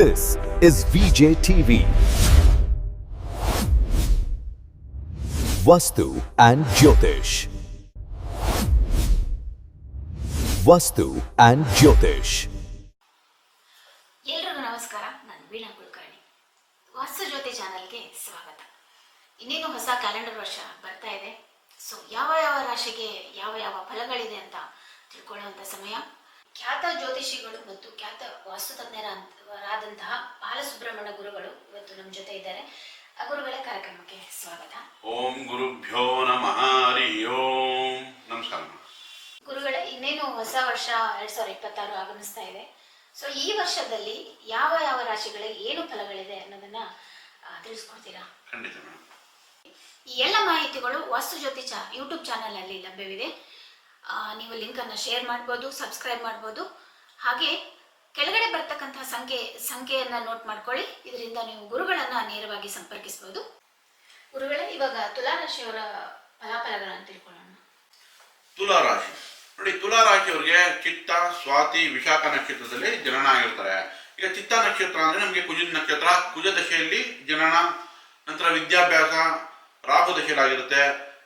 This is VJ TV. Vastu and Jyotish. Vastu and Jyotish. ಎಲ್ರಿಗೂ ನಮಸ್ಕಾರ, ನಾನು ವೀಣಾ ಕುಲಕರ್ಣಿ ವಾಸ್ತು ಜ್ಯೋತಿ ಚಾನಲ್ಗೆ ಸ್ವಾಗತ ಇನ್ನೇನು ಹೊಸ ಕ್ಯಾಲೆಂಡರ್ ವರ್ಷ ಬರ್ತಾ ಇದೆ ಸೊ ಯಾವ ಯಾವ ರಾಶಿಗೆ ಯಾವ ಯಾವ ಫಲಗಳಿದೆ ಅಂತ ತಿಳ್ಕೊಳ್ಳುವಂಥ ಸಮಯ ಖ್ಯಾತ ಜ್ಯೋತಿಷಿಗಳು ಮತ್ತು ಖ್ಯಾತ ವಾಸ್ತು ತಜ್ಞರಾದಂತಹ ಬಾಲಸುಬ್ರಹ್ಮಣ್ಯ ಗುರುಗಳು ಇವತ್ತು ನಮ್ಮ ಜೊತೆ ಇದ್ದಾರೆ. ಆ ಗುರುಗಳ ಕಾರ್ಯಕ್ರಮಕ್ಕೆ ಸ್ವಾಗತ. ಓಂ ಗುರುಭ್ಯೋ ನಮಃ ಹರಿ ಓಂ. ನಮಸ್ಕಾರ ಗುರುಗಳ ಇನ್ನೇನು ಹೊಸ ವರ್ಷ ಎರಡ್ ಸಾವಿರದ ಇಪ್ಪತ್ತಾರು ಆಗಮಿಸ್ತಾ ಇದೆ. ಸೊ ಈ ವರ್ಷದಲ್ಲಿ ಯಾವ ಯಾವ ರಾಶಿಗಳಿಗೆ ಏನು ಫಲಗಳಿದೆ ಅನ್ನೋದನ್ನ ಆ, ತಿಳಿಸ್ಕೊಡ್ತೀರಾ? ಖಂಡಿತ ಮೇಡಮ್. ಈ ಎಲ್ಲ ಮಾಹಿತಿಗಳು ವಾಸ್ತು ಜ್ಯೋತಿ ಚಾ ಯೂಟ್ಯೂಬ್ ಚಾನಲ್ ಅಲ್ಲಿ ಲಭ್ಯವಿದೆ. ಆ, ನೀವು ಲಿಂಕ್ ಅನ್ನ ಶೇರ್ ಮಾಡ್ಬೋದು ಸಬ್ಸ್ಕ್ರೈಬ್ ಮಾಡ್ಬೋದು. ಹಾಗೆ ಕೆಳಗಡೆ ಬರ್ತಕ್ಕಂತಹ ಸಂಖ್ಯೆ, ಸಂಖ್ಯೆಯನ್ನ ನೋಟ್ ಮಾಡ್ಕೊಳ್ಳಿ. ಇದರಿಂದ ನೀವು ಗುರುಗಳನ್ನ ನೇರವಾಗಿ ಸಂಪರ್ಕಿಸಬಹುದು. ಗುರುಗಳೇ, ಇವಾಗ ತುಲಾರಾಶಿಯವರ ಫಲಾಫಲಗಳನ್ನು ತಿಳ್ಕೊಳ್ಳೋಣ. ತುಲಾರಾಶಿ. ನೋಡಿ, ತುಲಾರಾಶಿಯವರಿಗೆ ಚಿತ್ತ, ಸ್ವಾತಿ, ವಿಶಾಖ ನಕ್ಷತ್ರದಲ್ಲಿ ಜನನ ಆಗಿರ್ತಾರೆ. ಈಗ ಚಿತ್ತ ನಕ್ಷತ್ರ ಅಂದ್ರೆ ನಮಗೆ ಕುಜ ನಕ್ಷತ್ರ. ಕುಜ ದಶೆಯಲ್ಲಿ ಜನನ, ನಂತರ ವಿದ್ಯಾಭ್ಯಾಸ, ರಾಹು ದಶೆಯಲ್ಲಾಗಿರುತ್ತೆ.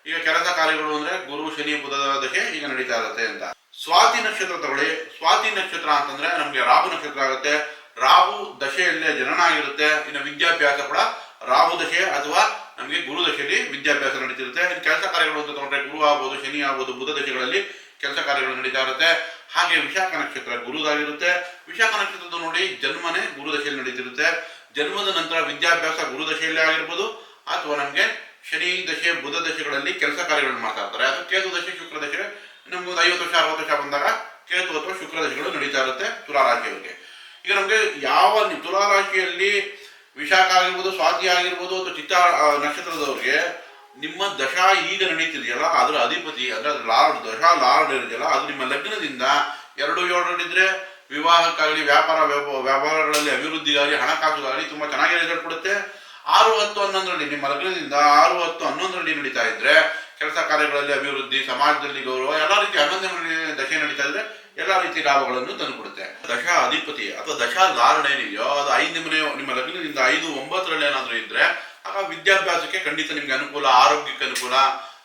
ಈಗ ಕೆಲಸ ಕಾರ್ಯಗಳು ಅಂದ್ರೆ ಗುರು, ಶನಿ ಬುಧದ ದಶೆ ಈಗ ನಡೀತಾ ಇರುತ್ತೆ ಅಂತ. ಸ್ವಾತಿ ನಕ್ಷತ್ರ ತಗೊಳ್ಳಿ. ಸ್ವಾತಿ ನಕ್ಷತ್ರ ಅಂತಂದ್ರೆ ನಮ್ಗೆ ರಾಹು ನಕ್ಷತ್ರ ಆಗುತ್ತೆ. ರಾಹು ದಶೆಯಲ್ಲೇ ಜನನ ಆಗಿರುತ್ತೆ ಇನ್ನು ವಿದ್ಯಾಭ್ಯಾಸ ಕೂಡ ರಾಹು ದಶೆ ಅಥವಾ ನಮಗೆ ಗುರು ದಶೆಯಲ್ಲಿ ವಿದ್ಯಾಭ್ಯಾಸ ನಡೀತಿರುತ್ತೆ. ಇನ್ನು ಕೆಲಸ ಕಾರ್ಯಗಳು ಅಂತ ತಗೊಂಡ್ರೆ ಗುರು ಆಗ್ಬೋದು, ಶನಿ ಆಗ್ಬೋದು, ಬುಧ ದಶೆಗಳಲ್ಲಿ ಕೆಲಸ ಕಾರ್ಯಗಳು ನಡೀತಾ ಇರುತ್ತೆ. ಹಾಗೆ ವಿಶಾಖ ನಕ್ಷತ್ರ ಗುರುದಾಗಿರುತ್ತೆ. ವಿಶಾಖ ನಕ್ಷತ್ರದ ನೋಡಿ ಜನ್ಮನೇ ಗುರು ದಶೆಯಲ್ಲಿ ನಡೀತಿರುತ್ತೆ. ಜನ್ಮದ ನಂತರ ವಿದ್ಯಾಭ್ಯಾಸ ಗುರು ದಶೆಯಲ್ಲಿ ಆಗಿರ್ಬೋದು. ಅಥವಾ ನಮಗೆ ಶನಿ ದಶೆ, ಬುಧ ದಶೆಗಳಲ್ಲಿ ಕೆಲಸ ಕಾರ್ಯಗಳನ್ನು ಮಾಡ್ತಾ ಇರ್ತಾರೆ. ಅದು ಕೇತು ದಶೆ, ಶುಕ್ರ ದಶೆ ನಮ್ಗೆ ಒಂದು ಐವತ್ತು ವರ್ಷ ಅರವತ್ತು ವರ್ಷ ಬಂದಾಗ ಕೇತು ಅಥವಾ ಶುಕ್ರ ದಶೆಗಳು ನಡೀತಾ ಇರುತ್ತೆ ತುಲಾ ರಾಶಿಯವರಿಗೆ. ಈಗ ನಮಗೆ ಯಾವ ತುಲಾ ರಾಶಿಯಲ್ಲಿ ವಿಶಾಖ ಆಗಿರ್ಬೋದು, ಸ್ವಾತಿ ಆಗಿರ್ಬೋದು ಅಥವಾ ಚಿತ್ತ ನಕ್ಷತ್ರದವ್ರಿಗೆ ನಿಮ್ಮ ದಶಾ ಈಗ ನಡೀತಿದೆಯಲ್ಲ, ಅದರ ಅಧಿಪತಿ ಅಂದ್ರೆ ಅದ್ರ ಲಾರ್ಡ್, ದಶಾ ಲಾರ್ಡ್ ಇರುತ್ತಲ್ಲ, ಅದು ನಿಮ್ಮ ಲಗ್ನದಿಂದ ಎರಡು ಏಳರಲ್ಲಿದ್ರೆ ವಿವಾಹಕ್ಕಾಗಲಿ, ವ್ಯಾಪಾರ ವ್ಯಾಪಾರಗಳಲ್ಲಿ ಅಭಿವೃದ್ಧಿಗಾಗಲಿ ಹಣಕಾಸುಗಾಗಲಿ ತುಂಬಾ ಚೆನ್ನಾಗಿ ರಿಸಲ್ಟ್ ಕೊಡುತ್ತೆ. ಆರು ಹತ್ತು ಹನ್ನೊಂದರಲ್ಲಿ, ನಿಮ್ಮ ಲಗ್ನದಿಂದ ಆರು ಹತ್ತು ಹನ್ನೊಂದರಲ್ಲಿ ನಡೀತಾ ಇದ್ರೆ ಕೆಲಸ ಕಾರ್ಯಗಳಲ್ಲಿ ಅಭಿವೃದ್ಧಿ, ಸಮಾಜದಲ್ಲಿ ಗೌರವ, ಎಲ್ಲ ರೀತಿ ಹನ್ನೊಂದನೇ ದಶೆ ನಡೀತಾ ಇದ್ರೆ ಎಲ್ಲ ರೀತಿ ಲಾಭಗಳನ್ನು ತಂದುಕೊಡುತ್ತೆ. ದಶಾ ಅಧಿಪತಿ ಅಥವಾ ದಶಾ ಧಾರಣೆ ಏನಿದೆಯೋ ಅದು ಐದು ಮನೆ, ನಿಮ್ಮ ಲಗ್ನದಿಂದ ಐದು, ಒಂಬತ್ತರಲ್ಲಿ ಏನಾದರೂ ಇದ್ರೆ, ಆಗ ವಿದ್ಯಾಭ್ಯಾಸಕ್ಕೆ ಖಂಡಿತ ನಿಮ್ಗೆ ಅನುಕೂಲ, ಆರೋಗ್ಯಕ್ಕೆ ಅನುಕೂಲ,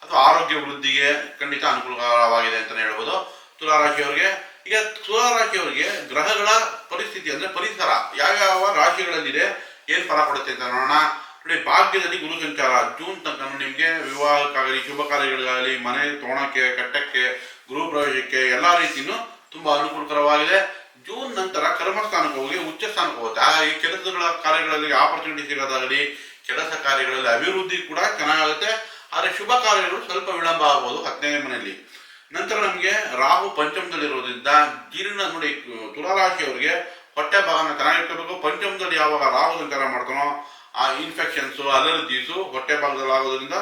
ಅಥವಾ ಆರೋಗ್ಯ ವೃದ್ಧಿಗೆ ಖಂಡಿತ ಅನುಕೂಲವಾಗಿದೆ ಅಂತಲೇ ಹೇಳ್ಬೋದು. ತುಲಾರಾಶಿಯವರಿಗೆ, ಈಗ ತುಲಾರಾಶಿಯವರಿಗೆ ಗ್ರಹಗಳ ಪರಿಸ್ಥಿತಿ ಅಂದ್ರೆ ಪರಿಸರ, ಯಾವ್ಯಾವ ರಾಶಿಗಳಲ್ಲಿದೆ, ಏನ್ ಫಲ ಕೊಡುತ್ತೆ ಅಂತ ನೋಡೋಣ. ನೋಡಿ ಭಾಗ್ಯದಲ್ಲಿ ಗುರು ಸಂಚಾರ. ಜೂನ್ ತನಕ ನಿಮ್ಗೆ ವಿವಾಹಕ್ಕಾಗಲಿ, ಶುಭ ಕಾರ್ಯಗಳಿಗಾಗಲಿ, ಮನೆ ತೋಣಕ್ಕೆ ಕಟ್ಟಕ್ಕೆ, ಗೃಹ ಪ್ರವೇಶಕ್ಕೆ ಎಲ್ಲಾ ರೀತಿಯೂ ತುಂಬಾ ಅನುಕೂಲಕರವಾಗಿದೆ. ಜೂನ್ ನಂತರ ಕರ್ಮಸ್ಥಾನಕ್ಕೆ ಹೋಗಿ ಉಚ್ಚ ಸ್ಥಾನಕ್ಕೆ ಹೋಗುತ್ತೆ. ಆ ಈ ಕೆಲಸಗಳ ಕಾರ್ಯಗಳಲ್ಲಿ ಆಪರ್ಚುನಿಟಿ ಸಿಗೋದಾಗಲಿ, ಕೆಲಸ ಕಾರ್ಯಗಳಲ್ಲಿ ಅಭಿವೃದ್ಧಿ ಕೂಡ ಚೆನ್ನಾಗುತ್ತೆ ಆದರೆ ಶುಭ ಕಾರ್ಯಗಳು ಸ್ವಲ್ಪ ವಿಳಂಬ ಆಗ್ಬೋದು ಹತ್ತನೇ ಮನೆಯಲ್ಲಿ. ನಂತರ ನಮಗೆ ರಾಹು ಪಂಚಮದಲ್ಲಿರೋದ್ರಿಂದ ಜೀರ್ಣ ನೋಡಿ ತುಲಾರಾಶಿಯವರಿಗೆ ಹೊಟ್ಟೆ ಭಾಗನ ಚೆನ್ನಾಗಿಟ್ಕೋಬೇಕು. ಪಂಚಮದಲ್ಲಿ ಯಾವಾಗ ರಾಹು ಸಂಚಾರ ಮಾಡ್ತಾನೋ ಆ ಇನ್ಫೆಕ್ಷನ್ಸ್ ಅಲರ್ಜೀಸು ಹೊಟ್ಟೆ ಭಾಗದಲ್ಲಿ ಆಗೋದ್ರಿಂದ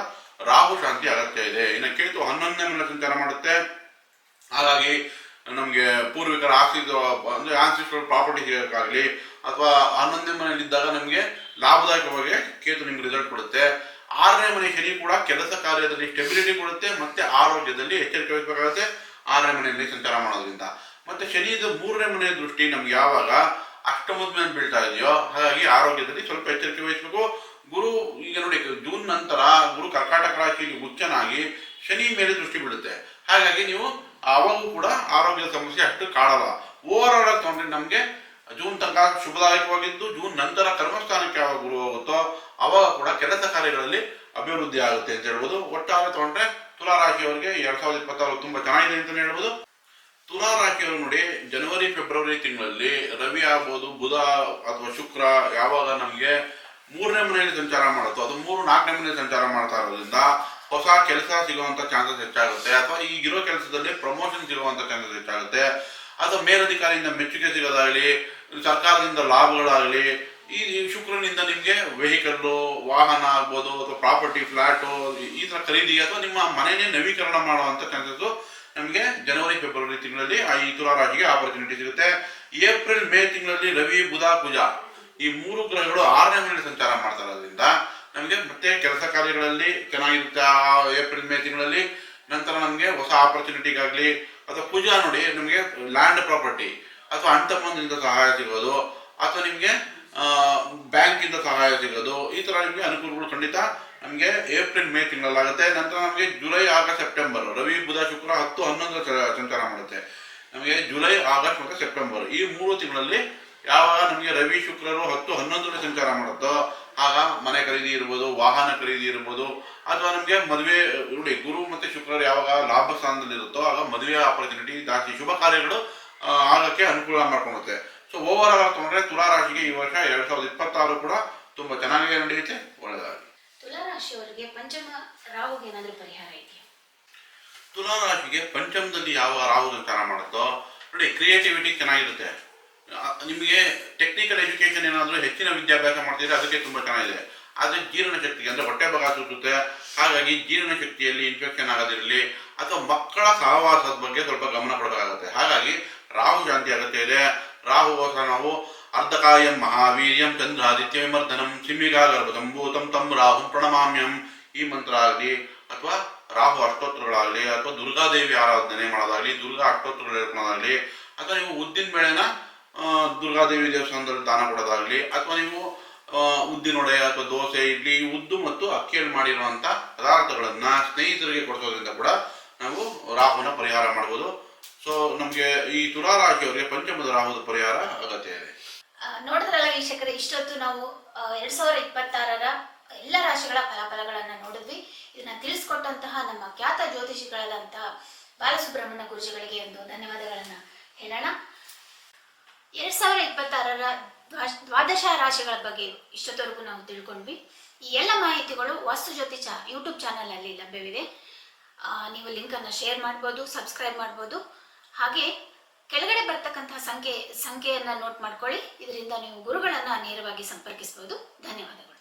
ರಾಹು ಶಾಂತಿ ಅಗತ್ಯ ಇದೆ. ಇನ್ನು ಕೇತು ಹನ್ನೊಂದನೇ ಮನೆ ಸಂಚಾರ ಮಾಡುತ್ತೆ. ಹಾಗಾಗಿ ನಮಗೆ ಪೂರ್ವಿಕರ ಆಸ್ತಿ ಅಂದ್ರೆ ಆನ್ಸಿಸ್ಟ್ರಲ್ ಪ್ರಾಪರ್ಟಿ ಸಿಗೋಕ್ಕಾಗಲಿ, ಅಥವಾ ಹನ್ನೊಂದನೇ ಮನೆಯಲ್ಲಿ ಇದ್ದಾಗ ನಮಗೆ ಲಾಭದಾಯಕವಾಗಿ ಕೇತು ನಿಮ್ಗೆ ರಿಸಲ್ಟ್ ಕೊಡುತ್ತೆ. ಆರನೇ ಮನೆ ಶನಿ ಕೂಡ ಕೆಲಸ ಕಾರ್ಯದಲ್ಲಿ ಸ್ಟೆಬಿಲಿಟಿ ಕೊಡುತ್ತೆ, ಮತ್ತೆ ಆರೋಗ್ಯದಲ್ಲಿ ಎಚ್ಚರಿಕೆ ವಹಿಸಬೇಕಾಗುತ್ತೆ. ಆರನೇ ಮನೆಯಲ್ಲಿ ಸಂಚಾರ ಮಾಡೋದ್ರಿಂದ. ಮತ್ತೆ ಶನಿದು ಮೂರನೇ ಮನೆಯ ದೃಷ್ಟಿ ನಮ್ಗೆ ಯಾವಾಗ? ಅಷ್ಟಮದ ಮೇಲೆ ಬೀಳ್ತಾ ಇದೆಯೋ ಹಾಗಾಗಿ ಆರೋಗ್ಯದಲ್ಲಿ ಸ್ವಲ್ಪ ಎಚ್ಚರಿಕೆ ವಹಿಸಬೇಕು. ಗುರು, ಈಗ ನೋಡಿ, ಜೂನ್ ನಂತರ ಗುರು ಕರ್ಕಾಟಕ ರಾಶಿಯಲ್ಲಿ ಉಚ್ಚನಾಗಿ ಶನಿ ಮೇಲೆ ದೃಷ್ಟಿ ಬೀಳುತ್ತೆ. ಹಾಗಾಗಿ ನೀವು ಅವಾಗೂ ಕೂಡ ಆರೋಗ್ಯದ ಸಮಸ್ಯೆ ಅಷ್ಟು ಕಾಡಲ್ಲ ಓವರ್ ಆಲ್ ಆಗಿ ತಗೊಂಡ್ರೆ ನಮಗೆ ಜೂನ್ ತನಕ ಶುಭದಾಯಕವಾಗಿದ್ದು, ಜೂನ್ ನಂತರ ಕರ್ಮಸ್ಥಾನಕ್ಕೆ ಯಾವಾಗ ಗುರು ಹೋಗುತ್ತೋ, ಅವಾಗ ಕೂಡ ಕೆಲಸ ಕಾರ್ಯಗಳಲ್ಲಿ ಅಭಿವೃದ್ಧಿ ಆಗುತ್ತೆ ಅಂತ ಹೇಳ್ಬೋದು. ಒಟ್ಟಾರೆ ತಗೊಂಡ್ರೆ ತುಲಾ ರಾಶಿಯವರಿಗೆ ಎರಡ್ ಸಾವಿರದ ಇಪ್ಪತ್ತಾರು ತುಂಬಾ ಚೆನ್ನಾಗಿದೆ ಅಂತ ಹೇಳ್ಬೋದು. ತುಲಾ ರಾಶಿಯವರು ನೋಡಿ ಜನವರಿ, ಫೆಬ್ರವರಿ ತಿಂಗಳಲ್ಲಿ ರವಿ ಆಗ್ಬೋದು, ಬುಧ ಅಥವಾ ಶುಕ್ರ ಯಾವಾಗ ನಮಗೆ ಮೂರನೇ ಮನೆಯಲ್ಲಿ ಸಂಚಾರ ಮಾಡುತ್ತೋ, ಅದು ಮೂರು, ನಾಲ್ಕನೇ ಮನೆಯಲ್ಲಿ ಸಂಚಾರ ಮಾಡ್ತಾ ಇರೋದ್ರಿಂದ ಹೊಸ ಕೆಲಸ ಸಿಗುವಂತ ಚಾನ್ಸಸ್ ಹೆಚ್ಚಾಗುತ್ತೆ. ಅಥವಾ ಈಗಿರೋ ಕೆಲಸದಲ್ಲಿ ಪ್ರಮೋಷನ್ ಸಿಗುವಂತ ಚಾನ್ಸಸ್ ಹೆಚ್ಚಾಗುತ್ತೆ. ಅಥವಾ ಮೇಲಧಿಕಾರಿಯಿಂದ ಮೆಚ್ಚುಗೆ ಸಿಗೋದಾಗಲಿ, ಸರ್ಕಾರದಿಂದ ಲಾಭಗಳಾಗಲಿ, ಈ ಶುಕ್ರನಿಂದ ನಿಮಗೆ ವೆಹಿಕಲ್ಲು ವಾಹನ ಆಗ್ಬೋದು, ಅಥವಾ ಪ್ರಾಪರ್ಟಿ ಫ್ಲಾಟು ಈ ತರ ಖರೀದಿ ಅಥವಾ ನಿಮ್ಮ ಮನೆಯೇ ನವೀಕರಣ ಮಾಡುವಂತ ಚಾನ್ಸಸ್ ನಮಗೆ ಜನವರಿ, ಫೆಬ್ರವರಿ ತಿಂಗಳಲ್ಲಿ ಆ ಈ ತುಲಾ ರಾಶಿಗೆ ಆಪರ್ಚುನಿಟಿ ಸಿಗುತ್ತೆ. ಏಪ್ರಿಲ್, ಮೇ ತಿಂಗಳಲ್ಲಿ ರವಿ, ಬುಧ, ಕುಜ. ಈ ಮೂರು ಗ್ರಹಗಳು ಆರನೇ ಮನೆಯಲ್ಲಿ ಸಂಚಾರ ಮಾಡ್ತಾ ಇರೋದ್ರಿಂದ ನಮಗೆ ಮತ್ತೆ ಕೆಲಸ ಕಾರ್ಯಗಳಲ್ಲಿ ಚೆನ್ನಾಗಿರುತ್ತೆ. ಏಪ್ರಿಲ್, ಮೇ ತಿಂಗಳಲ್ಲಿ ನಂತರ ನಮಗೆ ಹೊಸ ಆಪರ್ಚುನಿಟಿಗಾಗಲಿ ಅಥವಾ ಪೂಜಾ ನೋಡಿ ನಮಗೆ ಲ್ಯಾಂಡ್ ಪ್ರಾಪರ್ಟಿ ಅಥವಾ ಅಂತಮಂದಿಂದ ಸಹಾಯ ಸಿಗೋದು, ಅಥವಾ ನಿಮಗೆ ಬ್ಯಾಂಕಿಂದ ಸಹಾಯ ಸಿಗೋದು, ಈ ಥರ ನಿಮಗೆ ಅನುಕೂಲಗಳು ಖಂಡಿತ ನಮಗೆ ಏಪ್ರಿಲ್ ಮೇ ತಿಂಗಳಲ್ಲಾಗುತ್ತೆ, ನಂತರ ನಮಗೆ July, August, September. Ravi, Budha, Shukra, ಹತ್ತು, ಹನ್ನೊಂದರ ಸಂಚಾರ ಮಾಡುತ್ತೆ. ನಮಗೆ ಜುಲೈ, ಆಗಸ್ಟ್ ಮತ್ತು ಸೆಪ್ಟೆಂಬರ್. ಈ ಮೂರು ತಿಂಗಳಲ್ಲಿ ಯಾವಾಗ ನಮಗೆ ರವಿ, ಶುಕ್ರರು ಹತ್ತು, ಹನ್ನೊಂದರಲ್ಲಿ ಸಂಚಾರ ಮಾಡುತ್ತೋ, ಆಗ ಮನೆ ಖರೀದಿ ಇರ್ಬೋದು, ವಾಹನ ಖರೀದಿ ಇರ್ಬೋದು, ಅಥವಾ ನಮಗೆ ಮದುವೆ ನೋಡಿ ಗುರು ಮತ್ತು ಶುಕ್ರರು ಯಾವಾಗ ಲಾಭ ಸ್ಥಾನದಲ್ಲಿ ಇರುತ್ತೋ, ಆಗ ಮದುವೆ ಆಪರ್ಚುನಿಟಿ ಜಾಸ್ತಿ ಶುಭ ಕಾರ್ಯಗಳು ಆಗಕ್ಕೆ ಅನುಕೂಲ ಮಾಡ್ಕೊಳುತ್ತೆ. ಸೊ ಓವರ್ ಆಲ್ ತೊಗೊಂಡ್ರೆ ತುಲಾ ರಾಶಿಗೆ ಈ ವರ್ಷ ಎರಡ್ ಸಾವಿರದ ಇಪ್ಪತ್ತಾರು ಕೂಡ ತುಂಬಾ ಚೆನ್ನಾಗಿ ನಡೆಯುತ್ತೆ. ರಾಶಿಯವರಿಗೆ ಪಂಚಮ ರಾಹುಗೆ ಏನಾದರೂ ಪರಿಹಾರ ಇದೆಯಾ? ತುಲಾ ರಾಶಿಗೆ ಪಂಚಮದಲ್ಲಿ ಯಾವ ರಾಹು ಸಂಚಾರ ಮಾಡುತ್ತೋ, ನೋಡಿ ಕ್ರಿಯೇಟಿವಿಟಿ ಚೆನ್ನಾಗಿರುತ್ತೆ. ನಿಮಗೆ ಟೆಕ್ನಿಕಲ್ ಎಜುಕೇಶನ್ ಏನಾದರೂ ಹೆಚ್ಚಿನ ವಿದ್ಯಾಭ್ಯಾಸ ಮಾಡ್ತಿದ್ರೆ ಅದಕ್ಕೆ ತುಂಬಾ ಚೆನ್ನಾಗಿದೆ. ಆದರೆ ಜೀರ್ಣ ಅಂದರೆ ಹೊಟ್ಟೆ ಭಾಗ ಸುತ್ತುತ್ತೆ. ಹಾಗಾಗಿ ಜೀರ್ಣ ಶಕ್ತಿಯಲ್ಲಿ ಇನ್ಫೆಕ್ಷನ್ ಆಗೋದಿರಲಿ ಅಥವಾ ಮಕ್ಕಳ ಸಹವಾಸದ ಬಗ್ಗೆ ಸ್ವಲ್ಪ ಗಮನ ಕೊಡಬೇಕಾಗುತ್ತೆ. ಹಾಗಾಗಿ ರಾಹು ಶಾಂತಿ ಅಗತ್ಯ ಇದೆ. ರಾಹು ಹೋಸ ನಾವು ಅರ್ಧಕಾಯಂ ಮಹಾವೀರ್ಯಂ ಚಂದ್ರಾದಿತ್ಯ ವಿಮರ್ದನಂ ಸಿಂಹಿಗಾ ಗರ್ಭ ಸಂಭೂತಂ ತಂ ರಾಹು ಪ್ರಣಮಾಮ್ಯಂ. ಈ ಮಂತ್ರ ಆಗಲಿ ಅಥವಾ ರಾಹು ಅಷ್ಟೋತ್ತರಗಳಾಗಲಿ ಅಥವಾ ದುರ್ಗಾದೇವಿ ಆರಾಧನೆ ಮಾಡೋದಾಗಲಿ, ದುರ್ಗಾ ಅಷ್ಟೋತ್ತರಗಳು ಇರ್ಕೊಳ್ಳೋದಾಗಲಿ ಅಥವಾ ನೀವು ಉದ್ದಿನ ಬೇಳೆನ ದುರ್ಗಾದೇವಿ ದೇವಸ್ಥಾನದಲ್ಲಿ ದಾನ ಕೊಡೋದಾಗಲಿ, ಅಥವಾ ನೀವು ಉದ್ದಿನ ಉದ್ದಿನೊಡೆ ಅಥವಾ ದೋಸೆ, ಇಡ್ಲಿ, ಉದ್ದು ಮತ್ತು ಅಕ್ಕಿಯಲ್ಲಿ ಮಾಡಿರುವಂಥ ಪದಾರ್ಥಗಳನ್ನು ಸ್ನೇಹಿತರಿಗೆ ಕೊಡಿಸೋದ್ರಿಂದ ಕೂಡ ನಾವು ರಾಹುನ ಪರಿಹಾರ ಮಾಡ್ಬೋದು. ಸೊ ನಮಗೆ ಈ ತುಲಾರಾಶಿಯವರಿಗೆ ಪಂಚಮದ ರಾಹುದ ಪರಿಹಾರ ಅಗತ್ಯ ಇದೆ. ನೋಡಿದ್ರಲ್ಲ ವೀಕ್ಷಕರೇ, ಇಷ್ಟೊತ್ತು ನಾವು ಎರಡ್ ಸಾವಿರದ ಇಪ್ಪತ್ತಾರರ ಎಲ್ಲ ರಾಶಿಗಳ ಫಲಾಫಲಗಳನ್ನ ನೋಡಿದ್ವಿ. ಇದನ್ನ ತಿಳಿಸ್ಕೊಟ್ಟಂತಹ ನಮ್ಮ ಖ್ಯಾತ ಜ್ಯೋತಿಷಿಗಳಾದಂತಹ ಬಾಲಸುಬ್ರಹ್ಮಣ್ಯ ಗುರುಜಿಗಳಿಗೆ ಒಂದು ಧನ್ಯವಾದಗಳನ್ನ ಹೇಳೋಣ. ಎರಡ್ ಸಾವಿರದ ಇಪ್ಪತ್ತಾರರ ದ್ವಾದಶ ರಾಶಿಗಳ ಬಗ್ಗೆ ಇಷ್ಟೊತ್ತವರೆಗೂ ನಾವು ತಿಳ್ಕೊಂಡ್ವಿ. ಈ ಎಲ್ಲ ಮಾಹಿತಿಗಳು ವಾಸ್ತು ಜ್ಯೋತಿ ಚಾ, ಯೂಟ್ಯೂಬ್ ಚಾನಲ್ ಅಲ್ಲಿ ಲಭ್ಯವಿದೆ ನೀವು ಲಿಂಕ್ ಅನ್ನ ಶೇರ್ ಮಾಡ್ಬೋದು, ಸಬ್ಸ್ಕ್ರೈಬ್ ಮಾಡ್ಬೋದು. ಹಾಗೆ ಕೆಳಗಡೆ ಬರ್ತಕ್ಕಂತಹ ಸಂಖ್ಯೆ ಸಂಖ್ಯೆಯನ್ನ ನೋಟ್ ಮಾಡ್ಕೊಳ್ಳಿ. ಇದರಿಂದ ನೀವು ಗುರುಗಳನ್ನ ನೇರವಾಗಿ ಸಂಪರ್ಕಿಸಬಹುದು ಧನ್ಯವಾದಗಳು.